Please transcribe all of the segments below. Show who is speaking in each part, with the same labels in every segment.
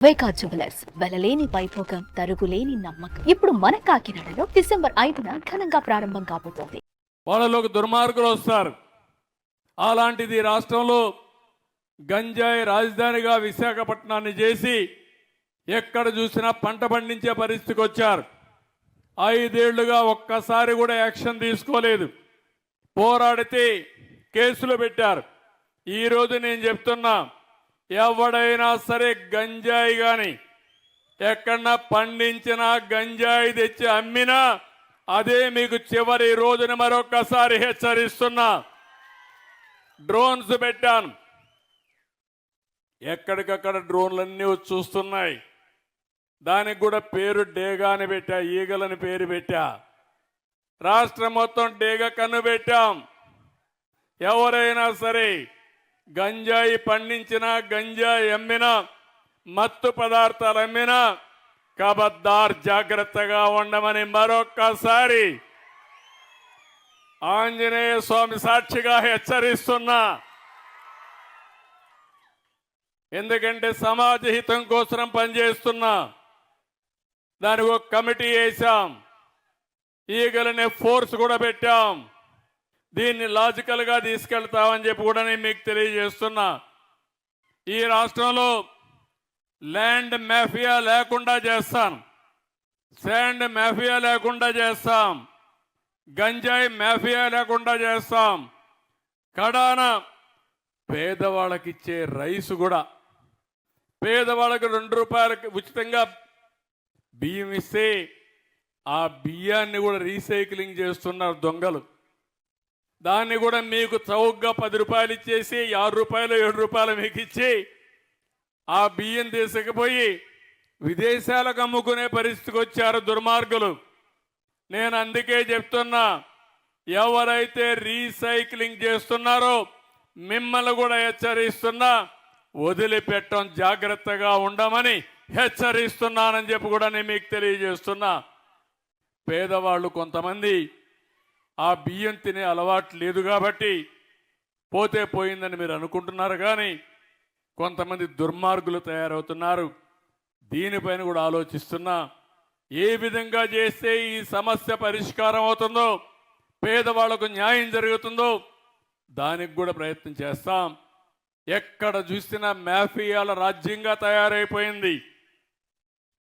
Speaker 1: వైకా jewellers వెలలేని Vaibhogam తరుగులేని నమ్మకం. ఇప్పుడు మన కాకినాడలో డిసెంబర్ ఐదున ఘనంగా ప్రారంభం కాబోతోంది.
Speaker 2: వాళ్ళలోకి దుర్మార్గులు వస్తారు. అలాంటిది రాష్ట్రంలో గంజాయి రాజధానిగా విశాఖపట్నాన్ని చేసి ఎక్కడ చూసినా పంట పండించే పరిస్థితికి వచ్చారు. ఐదేళ్ళుగా ఒక్కసారి కూడా యాక్షన్ తీసుకోలేదు. పోరాడితే కేసులు పెట్టారు. ఈరోజు నేను చెప్తున్నా ఎవడైనా సరే గంజాయి కానీ ఎక్కడన్నా పండించిన గంజాయి తెచ్చి అమ్మినా అదే మీకు చివరి రోజున మరొకసారి హెచ్చరిస్తున్నా. డ్రోన్స్ పెట్టాను. ఎక్కడికక్కడ డ్రోన్లన్నీ చూస్తున్నాయి. దానికి కూడా పేరు డేగా అని పెట్టా ఈగలని పేరు పెట్టా. రాష్ట్రం మొత్తం డేగ కన్ను పెట్టాం. ఎవరైనా సరే గంజాయి పండించినా గంజాయి అమ్మినా మత్తు పదార్థాలు అమ్మినా కబద్దార్ జాగ్రత్తగా ఉండమని మరొక్కసారి ఆంజనేయ స్వామి సాక్షిగా హెచ్చరిస్తున్నా. ఎందుకంటే సమాజ హితం కోసం పనిచేస్తున్నా దానికి ఒక కమిటీ వేశాం. ఈగలనే ఫోర్స్ కూడా పెట్టాం. దీన్ని లాజికల్గా తీసుకెళ్తామని చెప్పి కూడా నేను మీకు తెలియజేస్తున్నా. ఈ రాష్ట్రంలో ల్యాండ్ మాఫియా లేకుండా చేస్తాం. శాండ్ మాఫియా లేకుండా చేస్తాం. గంజాయి మాఫియా లేకుండా చేస్తాం. కడాన పేదవాళ్ళకి ఇచ్చే రైస్ కూడా. పేదవాళ్ళకి రెండు రూపాయలకి ఉచితంగా బియ్యం ఇస్తే ఆ బియ్యాన్ని కూడా రీసైక్లింగ్ చేస్తున్నారు దొంగలు. దాన్ని కూడా మీకు చౌకగా పది రూపాయలు ఇచ్చేసి ఆరు రూపాయలు ఏడు రూపాయలు మీకు ఇచ్చి ఆ బియ్యం తీసుకుపోయి విదేశాలకు అమ్ముకునే పరిస్థితికి వచ్చారు దుర్మార్గులు. నేను అందుకే చెప్తున్నా ఎవరైతే రీసైక్లింగ్ చేస్తున్నారో మిమ్మల్ని కూడా హెచ్చరిస్తున్నా వదిలిపెట్టం జాగ్రత్తగా ఉండమని హెచ్చరిస్తున్నానని చెప్పి కూడా నేను మీకు తెలియజేస్తున్నా. పేదవాళ్ళు కొంతమంది ఆ బియ్యం తినే అలవాటు లేదు కాబట్టి పోతే పోయిందని మీరు అనుకుంటున్నారు కానీ కొంతమంది దుర్మార్గులు తయారవుతున్నారు. దీనిపైన కూడా ఆలోచిస్తున్నా. ఏ విధంగా చేస్తే ఈ సమస్య పరిష్కారం అవుతుందో పేదవాళ్ళకు న్యాయం జరుగుతుందో దానికి కూడా ప్రయత్నం చేస్తాం. ఎక్కడ చూసినా మాఫియాల రాజ్యంగా తయారైపోయింది.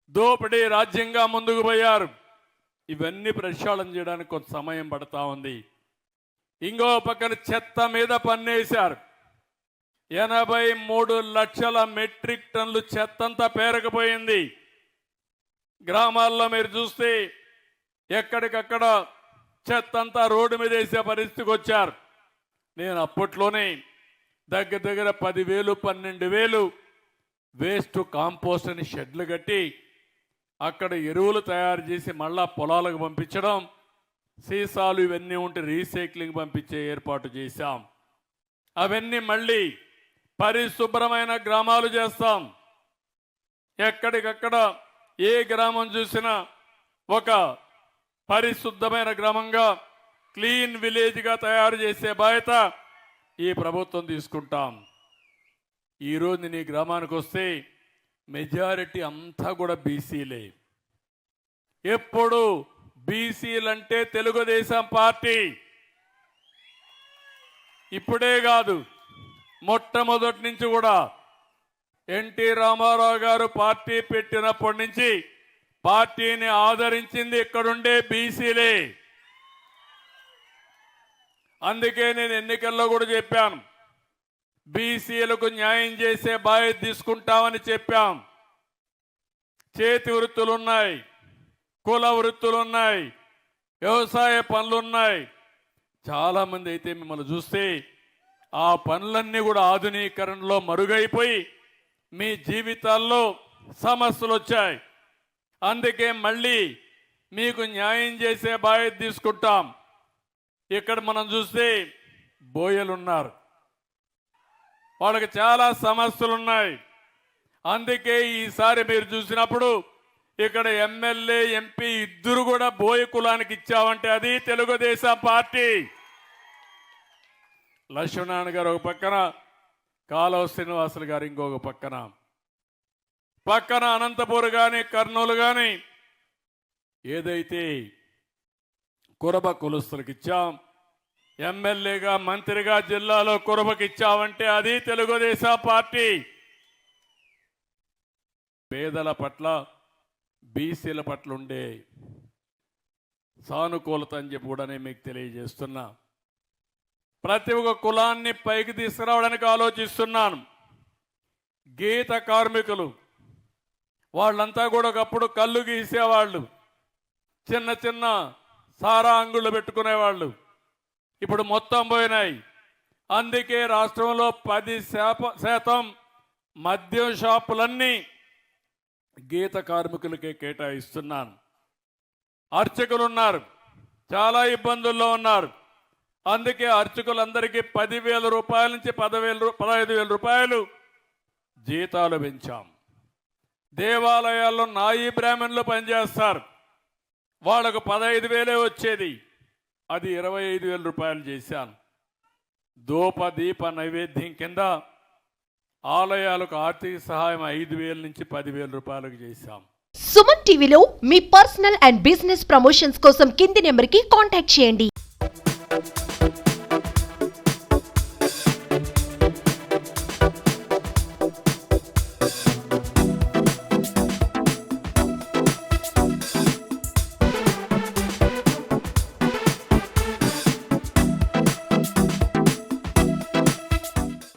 Speaker 2: దోపిడీ రాజ్యంగా ముందుకు పోయారు. ఇవన్నీ ప్రక్షాళన చేయడానికి కొంత సమయం పడతా ఉంది. ఇంకో పక్కన చెత్త మీద పన్నేశారు. ఎనభై మూడు లక్షల మెట్రిక్ టన్నులు చెత్తంతా పేరకపోయింది. గ్రామాల్లో మీరు చూస్తే ఎక్కడికక్కడ చెత్తంతా రోడ్డు మీద వేసే పరిస్థితికి వచ్చారు. నేను అప్పట్లోనే దగ్గర దగ్గర పదివేలు పన్నెండు వేలు వేస్ట్ కాంపోస్ట్ అని షెడ్లు కట్టి అక్కడ ఎరువులు తయారు చేసి మళ్ళా పొలాలకు పంపించడం సీసాలు ఇవన్నీ ఉంటే రీసైక్లింగ్ పంపించే ఏర్పాటు చేశాం. అవన్నీ మళ్ళీ పరిశుభ్రమైన గ్రామాలు చేస్తాం. ఎక్కడికక్కడ ఏ గ్రామం చూసినా ఒక పరిశుద్ధమైన గ్రామంగా క్లీన్ విలేజ్గా తయారు చేసే బాధ్యత ఈ ప్రభుత్వం తీసుకుంటాం. ఈరోజు నీ గ్రామానికి వస్తే మెజారిటీ అంతా కూడా బీసీలే. ఎప్పుడు బీసీలంటే తెలుగుదేశం పార్టీ. ఇప్పుడే కాదు మొట్టమొదటి నుంచి కూడా ఎన్టీ రామారావు గారు పార్టీ పెట్టినప్పటి నుంచి పార్టీని ఆదరించింది ఇక్కడుండే బీసీలే. అందుకే నేను ఎన్నికల్లో కూడా చెప్పాను బీసీలకు న్యాయం చేసే బాధ్యత తీసుకుంటామని చెప్పాం. చేతి వృత్తులున్నాయి కుల వృత్తులున్నాయి వ్యవసాయ పనులున్నాయి. చాలామంది అయితే మిమ్మల్ని చూస్తే ఆ పనులన్నీ కూడా ఆధునీకరణలో మరుగైపోయి మీ జీవితాల్లో సమస్యలు వచ్చాయి అందుకే మళ్ళీ మీకు న్యాయం చేసే బాధ్యత తీసుకుంటాం. ఇక్కడ మనం చూస్తే బోయలున్నారు. వాళ్ళకి చాలా సమస్యలు ఉన్నాయి అందుకే ఈసారి మీరు చూసినప్పుడు ఇక్కడ ఎమ్మెల్యే ఎంపీ ఇద్దరు కూడా బోయ కులానికి ఇచ్చామంటే అది తెలుగుదేశం పార్టీ. లక్ష్మీనారాయణ గారు ఒక పక్కన కాలువ శ్రీనివాసులు గారు ఇంకొక పక్కన. పక్కన అనంతపూర్ కానీ కర్నూలు కానీ ఏదైతే కురబ కులస్తులకు ఇచ్చాం ఎమ్మెల్యేగా మంత్రిగా జిల్లాలో కురబకిచ్చావంటే అది తెలుగుదేశం పార్టీ. పేదల పట్ల బీసీల పట్ల ఉండే సానుకూలత అని చెప్పి కూడా నేను మీకు తెలియజేస్తున్నా. ప్రతి ఒక్క కులాన్ని పైకి తీసుకురావడానికి ఆలోచిస్తున్నాను. గీత కార్మికులు వాళ్ళంతా కూడా ఒకప్పుడు కళ్ళు గీసేవాళ్ళు. చిన్న చిన్న సారా అంగుళ్ళు పెట్టుకునేవాళ్ళు. ఇప్పుడు మొత్తం పోయినాయి. అందుకే రాష్ట్రంలో పది శాప శాతం మద్యం షాపులన్నీ గీత కార్మికులకే కేటాయిస్తున్నాను. అర్చకులు ఉన్నారు చాలా ఇబ్బందుల్లో ఉన్నారు. అందుకే అర్చకులందరికీ పదివేల రూపాయల నుంచి పదవేల రూ- పదహైదు వేల రూపాయలు జీతాలు పెంచాం. దేవాలయాల్లో నాయి బ్రాహ్మణులు పనిచేస్తారు. వాళ్ళకు పదహైదు వేలే వచ్చేది. అది ఇరవై ఐదు వేల రూపాయలు చేశాను. ధూప దీప నైవేద్యం కింద ఆలయాలకు ఆర్థిక సహాయం ఐదు వేల నుంచి పదివేల రూపాయలకు చేశాం.
Speaker 3: సుమన్ టీవీలో మీ పర్సనల్ అండ్ బిజినెస్ ప్రమోషన్స్ కోసం కింది నెంబర్కి కాంటాక్ట్ చేయండి.